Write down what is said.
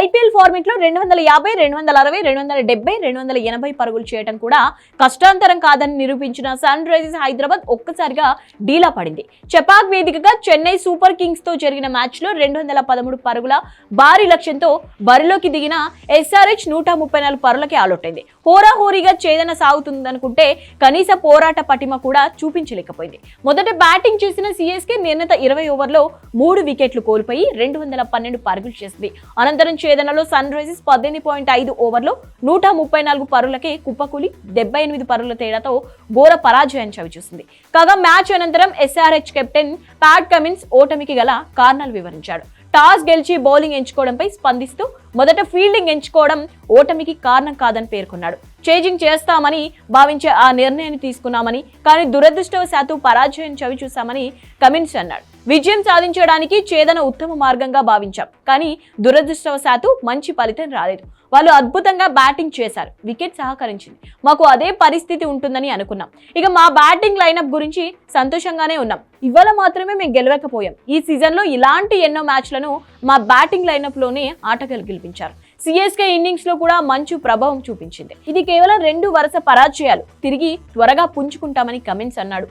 IPL ఫార్మేట్లో రెండు వందల యాభై రెండు వందల అరవై రెండు వందల డెబ్బై రెండు వందల ఎనభై పరుగులు చేయడం కూడా కష్టాంతరం కాదని నిరూపించిన సన్ రైజర్స్ హైదరాబాద్ ఒక్కసారిగా డీలా పడింది. చెపాక్ వేదికగా చెన్నై సూపర్ కింగ్స్తో జరిగిన మ్యాచ్లో రెండు వందల పదమూడు పరుగుల భారీ లక్ష్యంతో బరిలోకి దిగిన ఎస్ఆర్హెచ్ నూట ముప్పై నాలుగు పరులకి ఆలొట్టింది హోరాహోరీగా చేదన సాగుతుందనుకుంటే కనీస పోరాట పటిమ కూడా చూపించలేకపోయింది. మొదట బ్యాటింగ్ చేసిన సిఎస్కే నిర్ణీత ఇరవై ఓవర్లో మూడు వికెట్లు కోల్పోయి రెండు వందల పన్నెండు పరుగులు చేసింది. అనంతరం ఛేదనలో సన్ రైజర్స్ పద్దెనిమిది పాయింట్ ఐదు ఓవర్లో నూట ముప్పై నాలుగు పరులకే కుప్పకూలి డెబ్బై ఎనిమిది పరుల తేడాతో ఘోర పరాజయం చవిచూసింది. కాగా మ్యాచ్ అనంతరం ఎస్ఆర్హెచ్ కెప్టెన్ ప్యాట్ కమిన్స్ ఓటమికి గల కారణాలు వివరించాడు. టాస్ గెలిచి బౌలింగ్ ఎంచుకోవడంపై స్పందిస్తూ మొదట ఫీల్డింగ్ ఎంచుకోవడం ఓటమికి కారణం కాదని పేర్కొన్నాడు. చేజింగ్ చేస్తామని భావించే ఆ నిర్ణయాన్ని తీసుకున్నామని కానీ దురదృష్టవశాత్తు పరాజయం చవి చూశామని కమిన్స్ అన్నాడు. విజయం సాధించడానికి చేదన ఉత్తమ మార్గంగా భావించాం. కానీ దురదృష్టవశాత్తు మంచి ఫలితం రాలేదు. వాళ్ళు అద్భుతంగా బ్యాటింగ్ చేశారు. వికెట్ సహకరించింది. మాకు అదే పరిస్థితి ఉంటుందని అనుకున్నాం. ఇక మా బ్యాటింగ్ లైనప్ గురించి సంతోషంగానే ఉన్నాం. ఇవాళ మాత్రమే మేము గెలవకపోయాం. ఈ సీజన్లో ఇలాంటి ఎన్నో మ్యాచ్లను మా బ్యాటింగ్ లైనప్లోనే ఆటగాలు ఆటగాళ్ళు గెలిపించారు. సిఎస్కే ఇన్నింగ్స్లో కూడా మంచు ప్రభావం చూపించింది. ఇది కేవలం రెండు వరుస పరాజయాలు. తిరిగి త్వరగా పుంజుకుంటామని కమిన్స్ అన్నాడు